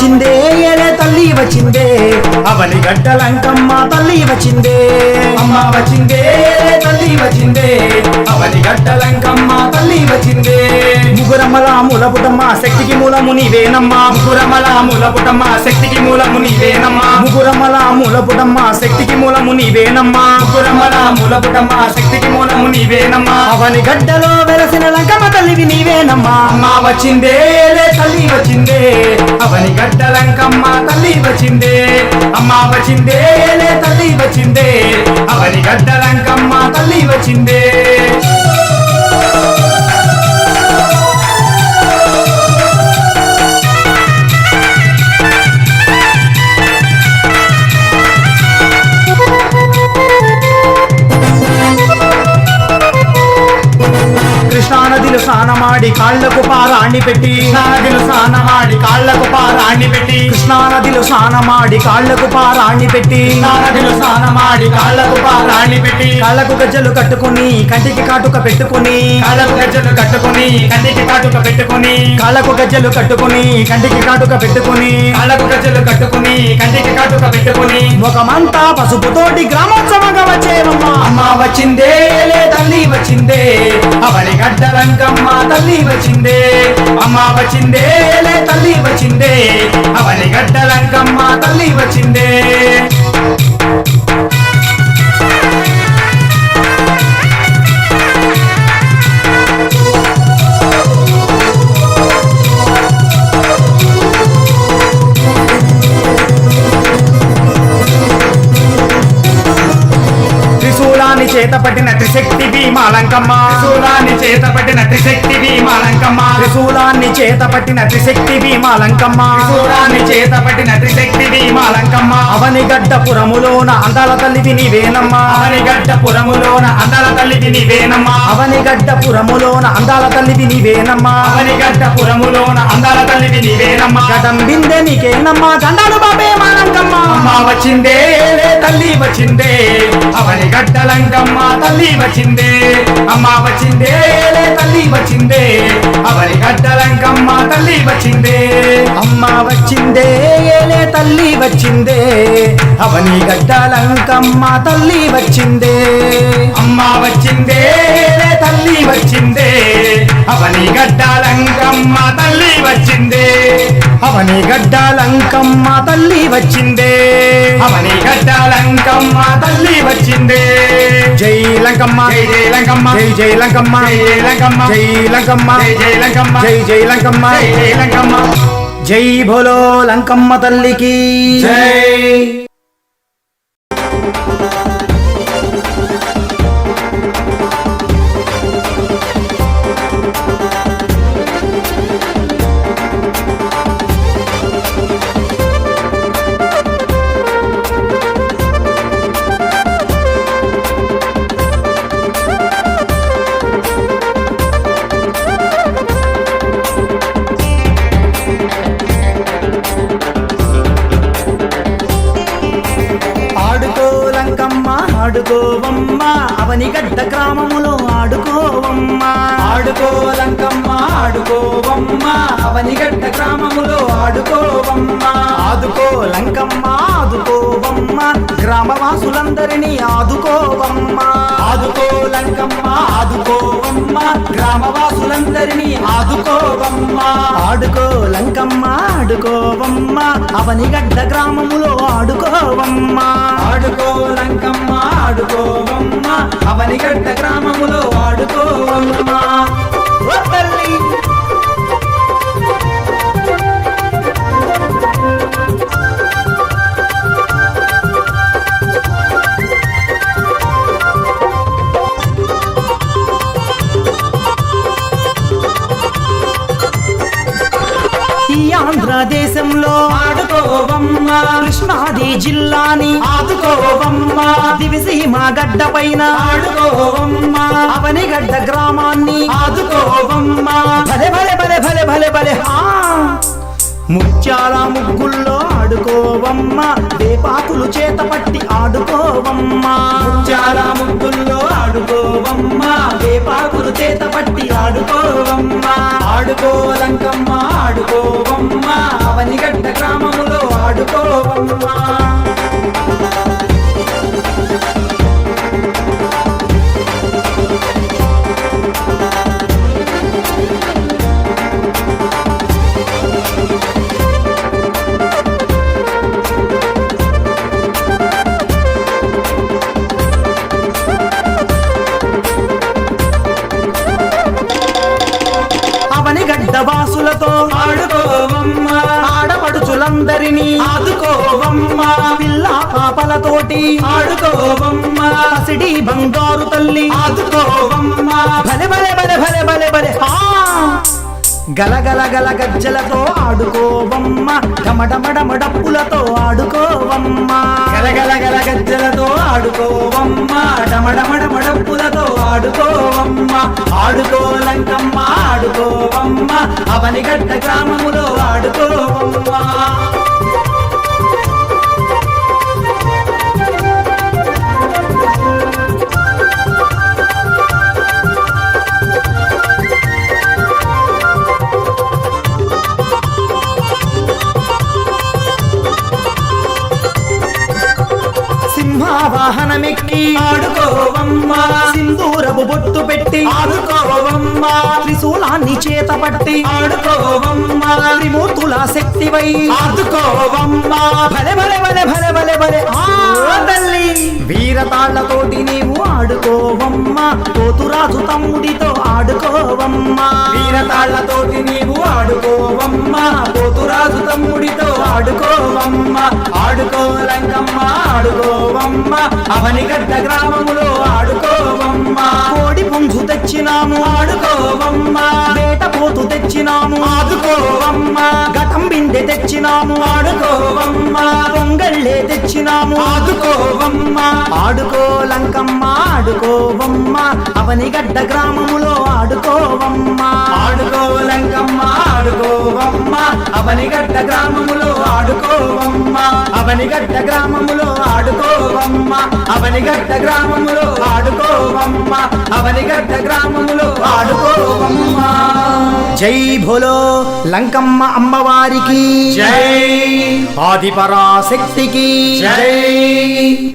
వచ్చిందే ఏలే తల్లి వచ్చిందే. అవని గడ్డలంకమ్మ తల్లి వచ్చిందే. అమ్మ వచ్చిందే తల్లి వచ్చిందే. అవని గడ్డలంకమ్మ తల్లి వచ్చిందే. ముగురమ్మల మూలపుటమ్మ శక్తికి మూలము నీవేనమ్మా ముకురమల మూలపుటమ్మ. శక్తికి మూలము నీవేనమ్మా ముగురమ్మల మూలపుటమ్మ. శక్తికి మూలము నీవేనమ్మా ముకురమల మూలపుటమ్మ. శక్తికి మూలము నీవేనమ్మా అవని గడ్డలో వెలసిన లంకమ్మ తల్లివి నీవేనమ్మా. అమ్మ వచ్చిందే లే తల్లి వచ్చిందే. అవని గడ్డలంకమ్మ తల్లి వచ్చిందే. అమ్మ వచ్చిందే లే తల్లి వచ్చిందే. అవని గడ్డలంకమ్మ తల్లి వచ్చిందే. పారాణి పెట్టి నదిలు స్నానమాడి కాళ్ళకు పారాణి పెట్టి కృష్ణానదిలో స్నానమాడి కాళ్ళకు పారాణి పెట్టి నదిలు స్నానమాడి కాళ్ళకు పారాణి పెట్టి కాళ్ళకు గజ్జలు కట్టుకుని కంటికి కాటుక పెట్టుకుని కాళ్ళకు గజ్జలు కట్టుకొని కంటికి కాటుక పెట్టుకొని కాళ్ళకు గజ్జలు కట్టుకుని కంటికి కాటుక పెట్టుకుని కాళ్ళకు గజ్జలు కట్టుకొని కంటికి కాటుక పెట్టుకొని. ముఖమంతా పసుపుతోటి గ్రామోత్సవంగా వచ్చేవమ్మా. అమ్మ వచ్చిందే లే తల్లి వచ్చిందే? అవని గడ్డలంకమ్మ తల్లి వచ్చిందే? అమ్మ వచ్చిందే లే తల్లి వచ్చిందే. అవని గడ్డలంకమ్మ తల్లి వచ్చిందే. త్రిశక్తి భీమాలంకమ్మ. శూలాన్ని చేతపట్టిన త్రిశక్తి భీమాలంకమ్మ. త్రిశూలాన్ని చేతపట్టిన త్రిశక్తి భీమాలంకమ్మ. శూలాన్ని చేతపట్టిన త్రిశక్తి భీమాలంకమ్మ. అవని గడ్డపురములోన అందాల తల్లివి నీవేనమ్మా. అవని గడ్డపురములోన అందాల తల్లికి నీవేనమ్మా. అవని గడ్డపురములోన అందాల తల్లివి నీవేనమ్మా. అవని గడ్డపురములోన అందాల తల్లికి నీవేనమ్మా. గడం బిందె నీకేనమ్మా గండాలు బాబే మానంకమ్మ అమ్మ వచ్చిందే తల్లి వచ్చిందే. అవని గడ్డలంకమ్మ తల్లి వచ్చిందే అమ్మ వచ్చిందే తల్లి వచ్చిందే అవరి గడ్డలంకమ్మ తల్లి వచ్చిందే. అమ్మ వచ్చిందే ఏలే తల్లి వచ్చిందే అవని గడ్డలంకమ్మ తల్లి వచ్చిందే. అమ్మ వచ్చిందే లే తల్లి వచ్చిందే అవని గడ్డలంక గడ్డలంకమ్మ తల్లి వచ్చిందే. అవని గడ్డలంకమ్మ తల్లి వచ్చిందే. అవని గడ్డలంకమ్మ తల్లి వచ్చిందే. జై లంకమ్మ. జై జై లంకమ్మ. జై జై లంకమ్మ. జై లంకమ్మ. జై లంకమ్మ. జై లంకమ్మ. జై జై లంకమ్మ. జై లంకమ్మ. జై భోలో లంకమ్మ తల్లికి. జై. లంకమ్మ ఆడుకోవమ్మ. అవనిగడ్డ గ్రామములో ఆడుకోవమ్మ. ఆదుకో లంకమ్మ ఆదుకోవమ్మ. గ్రామవాసులందరినీ ఆదుకోవమ్మ. ఆదుకో లంకమ్మ ఆదుకోవమ్మ. గ్రామవాసులందరినీ ఆదుకోవమ్మ. ఆడుకో లంకమ్మ ఆడుకోవమ్మ. అవని గ్రామములో ఆడుకోవమ్మ. ఆడుకో లంకమ్మ ఆడుకోవమ్మ. అవనిగడ్డ గ్రామములో ఆడుకోవమ్మ. ఈ ఆంధ్రదేశంలో ఆడుకోవమ్మ. కృష్ణాది జిల్లాని ఆదుకోవమ్మ. దివిసీమ గడ్డ పైన ఆడుకోవమ్మ. అవని గడ్డ గ్రామాన్ని ఆదుకోవమ్మ. భలే భలే భలే భలే భలే భలే. ముత్యాల ముగ్గుల్లో ఆడుకోవమ్మ. వేపాకులు చేత పట్టి ఆడుకోవమ్మ. ముత్యాల ముగ్గుల్లో ఆడుకోవమ్మ. వేపాకులు చేత పట్టి ఆడుకో ఆడుకోలంకమ్మ ఆడుకోవమ్మ. అవనిగడ్డ గ్రామములో ఆడుకోవమ్మ. వాసులతో ఆడుకోవమ్మ. ఆడపడుచులందరినీ ఆదుకోవమ్మ. పిల్ల పాపలతోటి ఆడుకోవమ్మ. పసిడి బంగారు తల్లి ఆదుకోవమ్మ. భలే భలే భలే భలే భలే భలే! గలగల గల గజ్జలతో ఆడుకోవమ్మ. డమడమడమడప్పులతో ఆడుకోవమ్మ. గలగల గల గజ్జలతో ఆడుకోవమ్మ. డమడమడమడప్పులతో ఆడుకోవమ్మ. ఆడుకోలంకమ్మ ఆడుకోవమ్మ అవనిగడ్డ గ్రామములో ఆడుకోవమ్మ ఆడుకోవమ్మ త్రిశూలాన్ని చేత పట్టి ఆడుకోవమ్మ. త్రిమూర్తుల శక్తివై ఆడుకోవమ్మ భలే భలే భలే భలే భలే భలే. ఆ వీరతాళ్ళతోటి నీవు ఆడుకోవమ్మా. కోతురాజు తమ్ముడితో ఆడుకోవమ్మా. వీరతాళ్ళతోటి నీవు ఆడుకోవమ్మా. కోతురాజు తమ్ముడితో ఆడుకోవమ్మా. ఆడుకోలంకమ్మ ఆడుకోవమ్మ. అవనిగడ్డ గ్రామములో ఆడుకోవమ్మ. కోడి పుంజు తెచ్చినాము ఆడుకోవమ్మ. వేట పోతు తెచ్చినాము ఆడుకోవమ్మ ఘటం బిందె తెచ్చినాము ఆడుకోవమ్మ. పొంగళ్ళే తెచ్చినాము ఆడుకోవమ్మ ఆడుకో లంకమ్మ ఆడుకోవమ్మ. అవనిగడ్డ గ్రామములో ఆడుకోవమ్మ. ఆడుకోలంకమ్మ ఆడుకోవమ్మ. అవనిగడ్డ గ్రామములో ఆడుకోవమ్మ. అవనిగడ్డ గ్రామములో ఆడుకోవమ్మ. అవనిగడ్డ గ్రామములో ఆడుకోవమ్మ. అవనిగడ్డ గ్రామములో ఆడుకోవమ్మ. జై భోలో లంకమ్మ అమ్మవారికి జై ఆదిపరాశక్తికి. జై